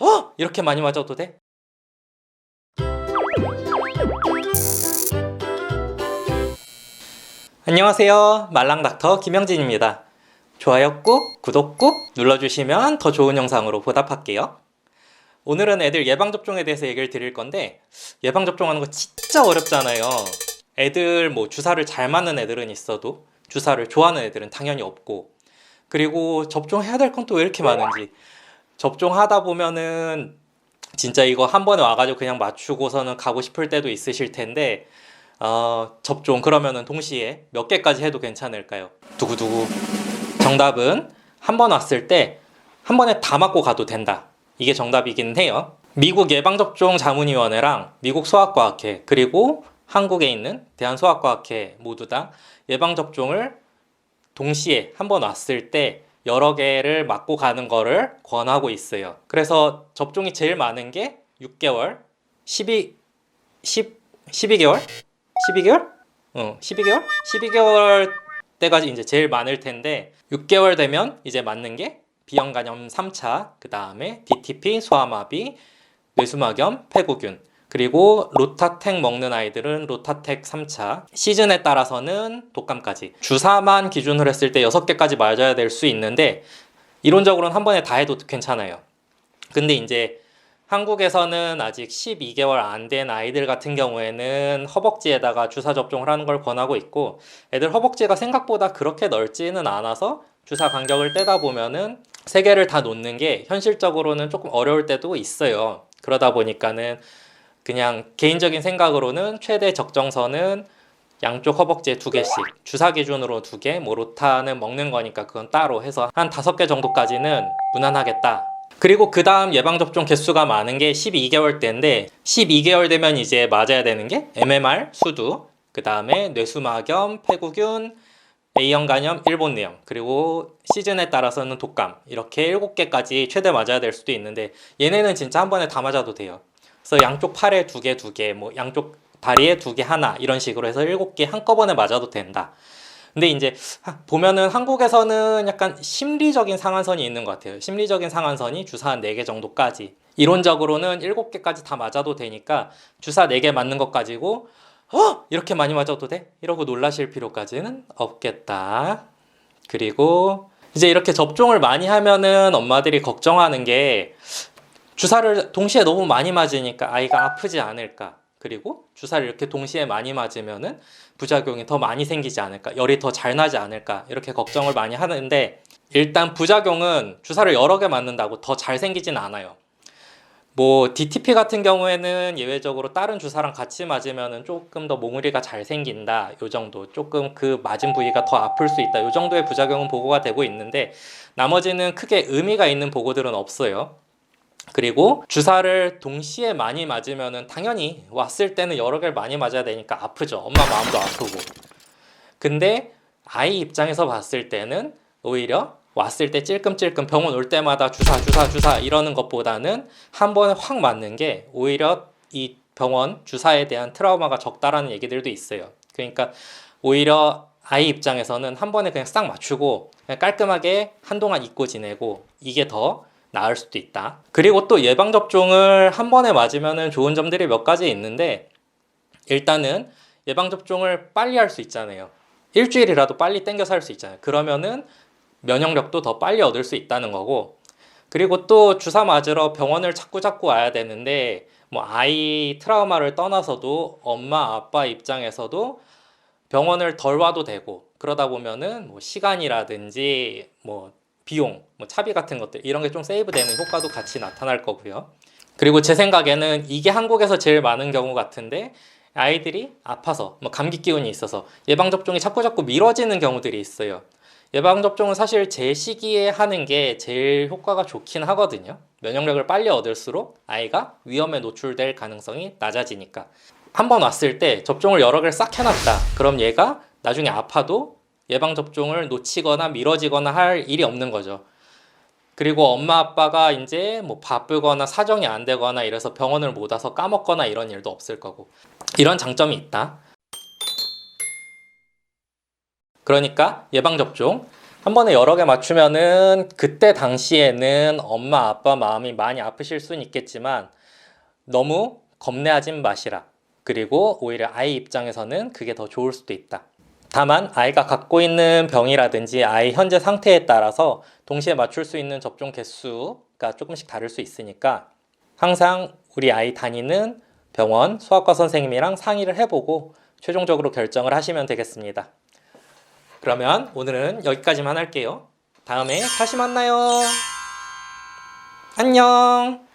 어? 이렇게 많이 맞아도 돼? 안녕하세요. 말랑닥터 김영진입니다. 좋아요 꾹, 구독 꾹 눌러주시면 더 좋은 영상으로 보답할게요. 오늘은 애들 예방접종에 대해서 얘기를 드릴 건데, 예방접종하는 거 진짜 어렵잖아요. 애들 뭐 주사를 잘 맞는 애들은 있어도, 주사를 좋아하는 애들은 당연히 없고, 그리고 접종해야 될 건 또 왜 이렇게 많은지. 접종하다 보면은 진짜 이거 한 번에 와가지고 그냥 맞추고서는 가고 싶을 때도 있으실 텐데, 어, 접종 그러면은 동시에 몇 개까지 해도 괜찮을까요? 두구두구. 정답은 한 번 왔을 때 한 번에 다 맞고 가도 된다. 이게 정답이긴 해요. 미국 예방접종 자문위원회랑 미국 소아과학회 그리고 한국에 있는 대한소아과학회 모두 다 예방접종을 동시에 한 번 왔을 때 여러 개를 맞고 가는 거를 권하고 있어요. 그래서 접종이 제일 많은 게 6개월, 12, 10, 12개월? 12개월? 어, 12개월? 12개월 때까지 이제 제일 많을 텐데 6개월 되면 이제 맞는 게 B형 간염 3차, 그 다음에 DTP, 소아마비, 뇌수막염, 폐구균, 그리고 로타텍 먹는 아이들은 로타텍 3차, 시즌에 따라서는 독감까지. 주사만 기준으로 했을 때 6개까지 맞아야 될 수 있는데 이론적으로는 한 번에 다 해도 괜찮아요. 근데 이제 한국에서는 아직 12개월 안 된 아이들 같은 경우에는 허벅지에다가 주사 접종을 하는 걸 권하고 있고 애들 허벅지가 생각보다 그렇게 넓지는 않아서 주사 간격을 떼다 보면은 세 개를 다 놓는 게 현실적으로는 조금 어려울 때도 있어요. 그러다 보니까는 그냥 개인적인 생각으로는 최대 적정선은 양쪽 허벅지에 두 개씩 주사 기준으로 두 개, 뭐 로타는 먹는 거니까 그건 따로 해서 한 다섯 개 정도까지는 무난하겠다. 그리고 그 다음 예방접종 개수가 많은 게 12개월 때인데 12개월 되면 이제 맞아야 되는 게 MMR, 수두, 그 다음에 뇌수막염, 폐구균, A형 간염, 일본 내염, 그리고 시즌에 따라서는 독감 이렇게 7개까지 최대 맞아야 될 수도 있는데 얘네는 진짜 한 번에 다 맞아도 돼요. 그래서 양쪽 팔에 두 개, 두 개, 뭐 양쪽 다리에 두 개, 하나 이런 식으로 해서 7개 한꺼번에 맞아도 된다. 근데 이제 하- 보면은 한국에서는 약간 심리적인 상한선이 있는 것 같아요. 심리적인 상한선이 주사 한 4개 정도까지. 이론적으로는 7개까지 다 맞아도 되니까 주사 4개 맞는 것 가지고 어? 이렇게 많이 맞아도 돼? 이러고 놀라실 필요까지는 없겠다. 그리고 이제 이렇게 접종을 많이 하면은 엄마들이 걱정하는 게 주사를 동시에 너무 많이 맞으니까 아이가 아프지 않을까. 그리고 주사를 이렇게 동시에 많이 맞으면은 부작용이 더 많이 생기지 않을까. 열이 더 잘 나지 않을까. 이렇게 걱정을 많이 하는데 일단 부작용은 주사를 여러 개 맞는다고 더 잘 생기진 않아요. 뭐 DTP 같은 경우에는 예외적으로 다른 주사랑 같이 맞으면은 조금 더 몽우리가 잘 생긴다. 요 정도. 조금 그 맞은 부위가 더 아플 수 있다. 요 정도의 부작용은 보고가 되고 있는데 나머지는 크게 의미가 있는 보고들은 없어요. 그리고 주사를 동시에 많이 맞으면은 당연히 왔을 때는 여러 개를 많이 맞아야 되니까 아프죠. 엄마 마음도 아프고. 근데 아이 입장에서 봤을 때는 오히려 왔을 때 찔끔찔끔 병원 올 때마다 주사 주사 주사 이러는 것보다는 한 번에 확 맞는 게 오히려 이 병원 주사에 대한 트라우마가 적다라는 얘기들도 있어요. 그러니까 오히려 아이 입장에서는 한 번에 그냥 싹 맞추고 그냥 깔끔하게 한동안 잊고 지내고 이게 더 나을 수도 있다. 그리고 또 예방 접종을 한 번에 맞으면은 좋은 점들이 몇 가지 있는데 일단은 예방 접종을 빨리 할 수 있잖아요. 일주일이라도 빨리 땡겨서 할 수 있잖아요. 그러면은 면역력도 더 빨리 얻을 수 있다는 거고 그리고 또 주사 맞으러 병원을 자꾸 자꾸 와야 되는데 뭐 아이 트라우마를 떠나서도 엄마 아빠 입장에서도 병원을 덜 와도 되고 그러다 보면은 뭐 시간이라든지 뭐 비용, 뭐 차비 같은 것들 이런 게 좀 세이브되는 효과도 같이 나타날 거고요. 그리고 제 생각에는 이게 한국에서 제일 많은 경우 같은데 아이들이 아파서 뭐 감기 기운이 있어서 예방 접종이 자꾸 자꾸 미뤄지는 경우들이 있어요. 예방 접종은 사실 제 시기에 하는 게 제일 효과가 좋긴 하거든요. 면역력을 빨리 얻을수록 아이가 위험에 노출될 가능성이 낮아지니까. 한 번 왔을 때 접종을 여러 개를 싹 해놨다. 그럼 얘가 나중에 아파도 예방 접종을 놓치거나 미뤄지거나 할 일이 없는 거죠. 그리고 엄마 아빠가 이제 뭐 바쁘거나 사정이 안 되거나 이래서 병원을 못 와서 까먹거나 이런 일도 없을 거고. 이런 장점이 있다. 그러니까 예방 접종 한 번에 여러 개 맞추면은 그때 당시에는 엄마 아빠 마음이 많이 아프실 수는 있겠지만 너무 겁내하진 마시라. 그리고 오히려 아이 입장에서는 그게 더 좋을 수도 있다. 다만 아이가 갖고 있는 병이라든지 아이 현재 상태에 따라서 동시에 맞출 수 있는 접종 개수가 조금씩 다를 수 있으니까 항상 우리 아이 다니는 병원 소아과 선생님이랑 상의를 해보고 최종적으로 결정을 하시면 되겠습니다. 그러면 오늘은 여기까지만 할게요. 다음에 다시 만나요. 안녕.